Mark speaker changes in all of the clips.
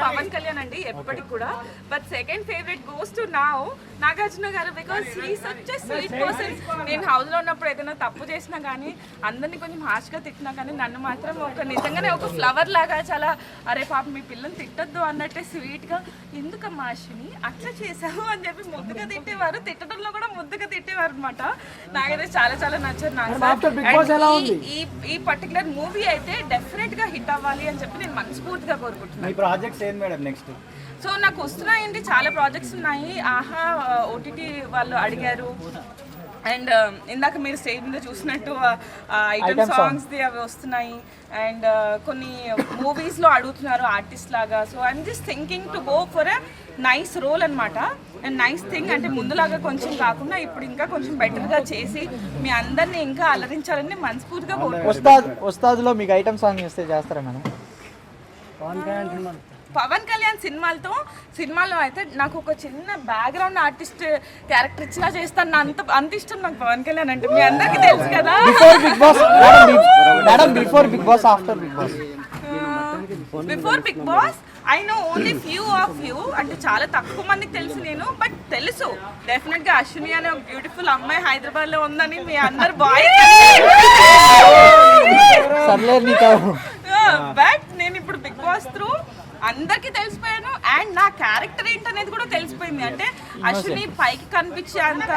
Speaker 1: పవన్ కళ్యాణ్ అండి ఎప్పటికి కూడా. But second favourite goes to now Nagarjuna garu because he such sweet person నేను హౌస్లో ఉన్నప్పుడు ఏదైనా తప్పు చేసినా కానీ అందరినీ కొంచెం హార్ష్గా తిట్టినా కానీ నన్ను మాత్రం ఒక నిజంగానే ఒక ఫ్లవర్ లాగా చాలా అరే పాప మీ పిల్లల్ని తిట్టొద్దు అన్నట్టే స్వీట్గా ఎందుకమ్మా అశ్విని అట్లా చేసావు? అని చెప్పి ముద్దుగా తిట్టేవారు. తిట్టడంలో కూడా ముద్దుగా తిట్టేవారు అనమాట నాకైతే చాలా చాలా నచ్చారు నాకు ఈ- ఈ పర్టికులర్ మూవీ అయితే డెఫినెట్గా హిట్ అవ్వాలి అని చెప్పి నేను మనస్ఫూర్తిగా కోరుకుంటున్నాను.
Speaker 2: ప్రాజెక్ట్స్ ఏంది మేడం నెక్స్ట్?
Speaker 1: సో నాకు వస్తున్నాయండి చాలా ప్రాజెక్ట్స్ ఉన్నాయి. ఆహా ఓటీటీ వాళ్ళు అడిగారు. అండ్ ఇందాక మీరు స్టేజ్ మీద చూసినట్టు ఐటమ్ సాంగ్స్ అవి వస్తున్నాయి. అండ్ కొన్ని మూవీస్లో అడుగుతున్నారు ఆర్టిస్ట్ లాగా. So I'm just thinking to go for a nice role అనమాట అండ్ నైస్ థింగ్ అంటే ముందులాగా కొంచెం కాకుండా ఇప్పుడు ఇంకా కొంచెం బెటర్గా చేసి మీ అందరినీ ఇంకా అలరించాలని మనస్ఫూర్తిగా కోరుకుంటున్నాను.
Speaker 3: ఉస్తాద్ ఉస్తాద్లో మీకు ఐటమ్ సాంగ్ ఇస్తే చేస్తారా మేడం?
Speaker 1: పవన్ కళ్యాణ్ సినిమాలతో సినిమాలో అయితే నాకు ఒక చిన్న బ్యాక్గ్రౌండ్ ఆర్టిస్ట్ క్యారెక్టర్ ఇచ్చినా చేస్తాను. నా అంత అంత ఇష్టం నాకు పవన్ కళ్యాణ్ అంటే. మీ అందరికీ తెలుసు కదా.
Speaker 3: Before Bigg Boss madam before Bigg Boss after Bigg Boss
Speaker 1: before Bigg Boss I know only few of you అంటే చాలా తక్కువ మందికి తెలుసు నేను బట్ తెలుసు. డెఫినెట్గా అశ్విని అనే ఒక బ్యూటిఫుల్ అమ్మాయి హైదరాబాద్లో ఉందని మీ అందరు బాయ్
Speaker 3: సర్లే నీకు
Speaker 1: బట్ నేను ఇప్పుడు బిగ్ బాస్ త్రూ అందరికి తెలిసిపోయాను. అండ్ నా క్యారెక్టర్ ఏంటనేది కూడా తెలిసిపోయింది. అంటే అశ్విని పైకి కనిపించే అంత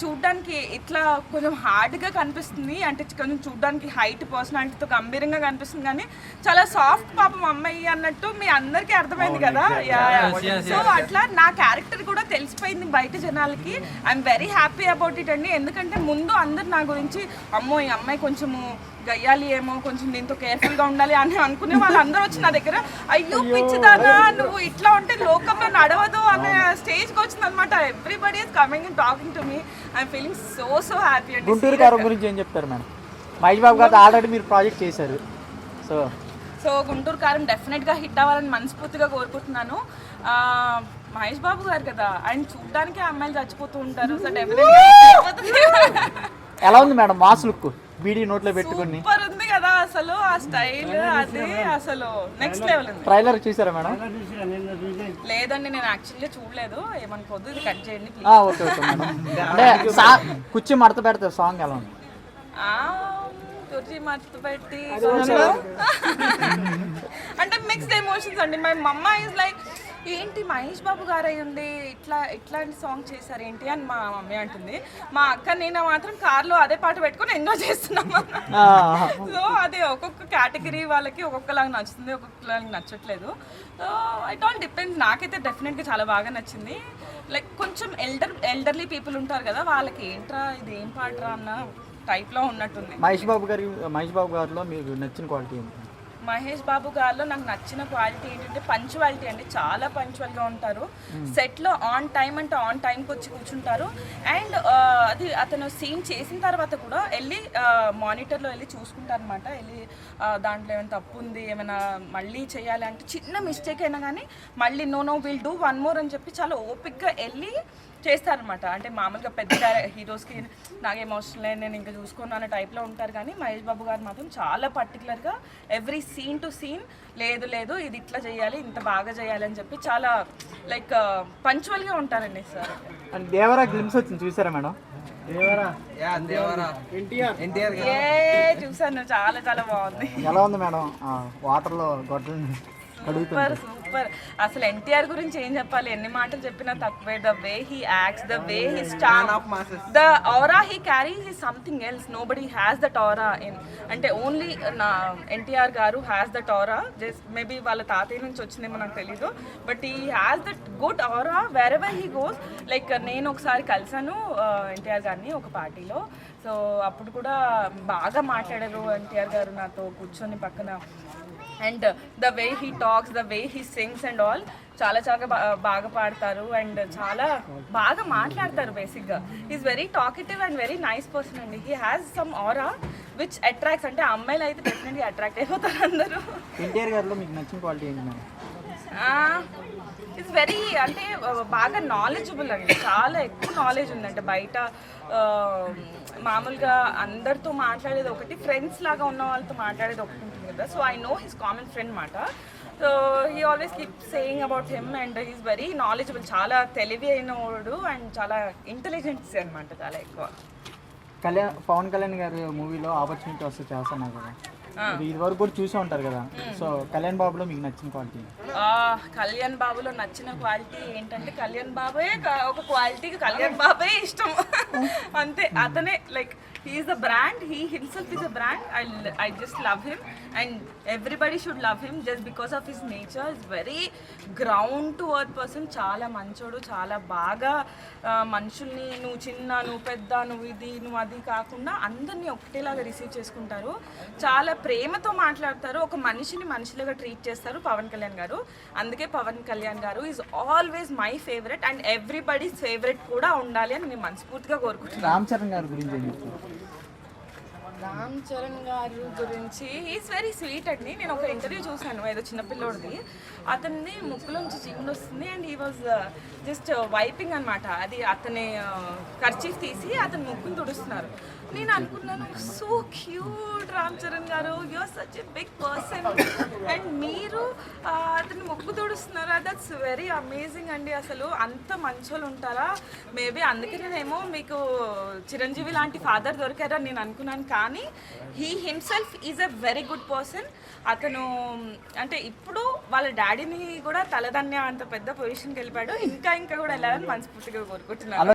Speaker 1: చూడ్డానికి ఇట్లా కొంచెం హార్డ్గా కనిపిస్తుంది. అంటే కొంచెం చూడ్డానికి హైట్ పర్సనాలిటీతో గంభీరంగా కనిపిస్తుంది. కానీ చాలా సాఫ్ట్ పాపం అమ్మాయి అన్నట్టు మీ అందరికీ అర్థమైంది కదా? సో అట్లా నా క్యారెక్టర్ కూడా తెలిసిపోయింది బయట జనాలకి. I'm very happy about it అండి. ఎందుకంటే ముందు అందరు నా గురించి అమ్మో ఈ అమ్మాయి కొంచెము గయ్యాలి ఏమో కొంచెం దీంతో కేర్ఫుల్గా ఉండాలి అని అనుకునే వాళ్ళందరూ వచ్చి నా దగ్గర అయ్యో పిచ్చిదానా నువ్వు ఇట్లా ఉంటే లోకంలో నడవదు అనే స్టేజ్కి వచ్చింది అనమాట everybody is coming and talking to me I'm feeling so so happy అండి
Speaker 3: గుంటూరు కారం గురించి ఏం చెప్తారు మేడం? మహేష్ బాబు గారు ఆల్రెడీ మీరు ప్రాజెక్ట్ చేశారు. సో
Speaker 1: సో గుంటూరు కారం డెఫినెట్గా హిట్ అవ్వాలని మనస్ఫూర్తిగా కోరుకుంటున్నాను. మహేష్ బాబు గారు కదా ఆయన చూడడానికి అమ్మాయిలు చచ్చిపోతూ ఉంటారు. సో డెఫినెట్
Speaker 3: ఎలా ఉంది మేడం మాస్ లుక్? బీడీ నోట్లో పెట్టుకుని.
Speaker 1: సూపర్ ఉంది కదా అసలు ఆ స్టైల్ అది అసలు నెక్స్ట్ లెవెల్ ఉంది.
Speaker 3: ట్రైలర్ చూసారా మేడం?
Speaker 1: లేదండి నేను యాక్చువల్లీ చూడలేదు. ఏమనుకోవద్దు ఇది కట్ చేయండి ప్లీజ్
Speaker 3: ఆ, ఓకే ఓకే మేడం. అంటే సా కుర్చీ మడత పెడతారు సాంగ్ ఎలా ఉంది?
Speaker 1: కుర్చీ మర్చి పెట్టి అంటే మిక్స్డ్ ఎమోషన్స్ అండి. మై మమ్మ ఇస్ లైక్ ఏంటి మహేష్ బాబు గారు ఉండి ఇట్లా ఇట్లాంటి సాంగ్ చేశారు ఏంటి అని మా మమ్మీ అంటుంది. మా అక్క నేను మాత్రం కార్లో అదే పాట పెట్టుకొని ఎంజాయ్ చేస్తున్నాము
Speaker 3: ఆ,
Speaker 1: సో అది ఒక్కొక్క కేటగిరీ వాళ్ళకి ఒక్కొక్కలాగా నచ్చుతుంది ఒక్కొక్కలాగా నచ్చట్లేదు. సో ఇట్ ఆల్ డిపెండ్స్ నాకైతే డెఫినెట్గా చాలా బాగా నచ్చింది. లైక్ కొంచెం ఎల్డర్ ఎల్డర్లీ పీపుల్ ఉంటారు కదా వాళ్ళకి ఏంట్రా ఇది ఏం పాటరా అన్న టైప్లో ఉన్నట్టుంది.
Speaker 3: మహేష్ బాబు గారి మహేష్ బాబు గారిలో మీకు నచ్చిన క్వాలిటీ ఏంటి?
Speaker 1: మహేష్ బాబు గారిలో నాకు నచ్చిన క్వాలిటీ ఏంటంటే పంచువాలిటీ అండి. చాలా పంచువల్గా ఉంటారు. సెట్లో ఆన్ టైం అంటే ఆన్ టైంకి వచ్చి కూర్చుంటారు. అండ్ అది అతను సీన్ చేసిన తర్వాత కూడా వెళ్ళి మానిటర్లో వెళ్ళి చూసుకుంటారు అనమాట వెళ్ళి దాంట్లో ఏమైనా తప్పు ఉంది ఏమైనా మళ్ళీ చేయాలి అంటే చిన్న మిస్టేక్ అయినా కానీ మళ్ళీ no no will do one more అని చెప్పి చాలా ఓపిక్గా వెళ్ళి చేస్తారనమాట అంటే మామూలుగా పెద్ద హీరోస్కి నాకేం లేదు నేను ఇంకా చూసుకోను అనే టైప్లో ఉంటారు కానీ మహేష్ బాబు గారు మాత్రం చాలా పర్టికులర్గా ఎవ్రీ సీన్ టు సీన్ లేదు లేదు ఇది ఇట్లా చేయాలి ఇంత బాగా చేయాలి అని చెప్పి చాలా లైక్ పంచువల్గా ఉంటారండి సార్.
Speaker 3: అండ్ దేవరా గ్లిమ్స్ వచ్చింది చూసారా మేడం?
Speaker 1: ఏ చూసాను చాలా చాలా బాగుంది.
Speaker 3: ఎలా ఉంది మేడం? వాటర్లో గొడ్డలు
Speaker 1: సూపర్ సూపర్. అసలు ఎన్టీఆర్ గురించి ఏం చెప్పాలి? ఎన్ని మాటలు చెప్పినా తక్కువే. The way he acts the way he star the aura he carry he something else nobody has that aura in అంటే ఓన్లీ నా NTR garu has that aura just maybe వాళ్ళ తాతయ్య నుంచి వచ్చిందేమో నాకు తెలీదు. But he has that good aura wherever he goes like నేను ఒకసారి కలిసాను ఎన్టీఆర్ గారిని ఒక పార్టీలో. సో అప్పుడు కూడా బాగా మాట్లాడారు ఎన్టీఆర్ గారు నాతో కూర్చొని పక్కన. And the way he talks the way he sings and all చాలా చాలా బాగా పాడతారు అండ్ చాలా బాగా మాట్లాడతారు బేసిక్గా. Is very talkative and very nice person అండి. He has some aura which attracts అంటే అమ్మాయిలు అయితే డెఫినెట్గా అట్రాక్ట్ అయిపోతారు అందరూ.
Speaker 3: ఎన్టీఆర్ గారిలో మీకు నచ్చిన క్వాలిటీ ఏంటి
Speaker 1: ఇట్స్ వెరీ అంటే బాగా నాలెడ్జబుల్ అండి. చాలా ఎక్కువ నాలెడ్జ్ ఉందంటే బయట మామూలుగా అందరితో మాట్లాడేది ఒకటి ఫ్రెండ్స్ లాగా ఉన్న వాళ్ళతో మాట్లాడేది ఒకటి ఉంటుంది కదా. So I know his common friend మాట. So he always keep saying about him and is very knowledgeable చాలా తెలివి అయినవాడు అండ్ చాలా ఇంటెలిజెన్స్ అనమాట చాలా ఎక్కువ.
Speaker 3: కళ్యాణ్ పవన్ కళ్యాణ్ గారి మూవీలో ఆపర్చునిటీ వస్తే చేస్తాను కదా? ఇది ఇదివరకు కూడా చూసే ఉంటారు కదా. సో కళ్యాణ్ బాబులో మీకు నచ్చిన క్వాలిటీ?
Speaker 1: ఆ, కళ్యాణ్ బాబులో నచ్చిన క్వాలిటీ ఏంటంటే కళ్యాణ్ బాబే ఒక క్వాలిటీకి కళ్యాణ్ బాబే ఇష్టం. అంతే. అతనే like he's the brand he himself is a brand I I just love him and everybody should love him just because of his nature is very ground to earth person చాలా మంచోడు చాలా బాగా మనుషుల్ని నువ్వు చిన్న నువ్వు పెద్ద నువ్వు ఇది నువ్వు అది కాకుండా అందరినీ ఒకటేలాగా రిసీవ్ చేసుకుంటారు. చాలా ప్రేమతో మాట్లాడతారు. ఒక మనిషిని మనిషిలాగా ట్రీట్ చేస్తారు పవన్ కళ్యాణ్ గారు. అందుకే Pawan Kalyan garu is always my favourite and everybody's favourite కూడా ఉండాలి అని నేను మనస్ఫూర్తిగా కోరుకుంటున్నాను.
Speaker 3: చరణ్ గారి గురించి
Speaker 1: రామ్ చరణ్ గారి గురించి ఈజ్ వెరీ స్వీట్ అండి. నేను ఒక ఇంటర్వ్యూ చూశాను ఏదో చిన్నపిల్లోడిది అతన్ని ముక్కులోంచి చిగుడు వస్తుంది అండ్ ఈ వాజ్ జస్ట్ వైపింగ్ అన్నమాట. అది అతని ఖర్చీఫ్ uh, తీసి అతని ముక్కును తుడుస్తున్నారు. నేను అనుకున్నాను so cute Ram Charan garu. You are such a big person and మీరు అతను అతని ముక్కు దట్స్ వెరీ అమేజింగ్ అండి అసలు. అంత మంచోళ్ళు ఉంటారా? మేబీ అందుకే నేనేమో మీకు చిరంజీవి లాంటి ఫాదర్ దొరికారా నేను అనుకున్నాను. కానీ he himself is a very good person అతను అంటే ఇప్పుడు వాళ్ళ డాడీని కూడా తలదన్య అంత పెద్ద పొజిషన్కి వెళ్ళిపోయాడు. ఇంకా ఇంకా కూడా వెళ్ళాలని మనస్ఫూర్తిగా కోరుకుంటున్నాను.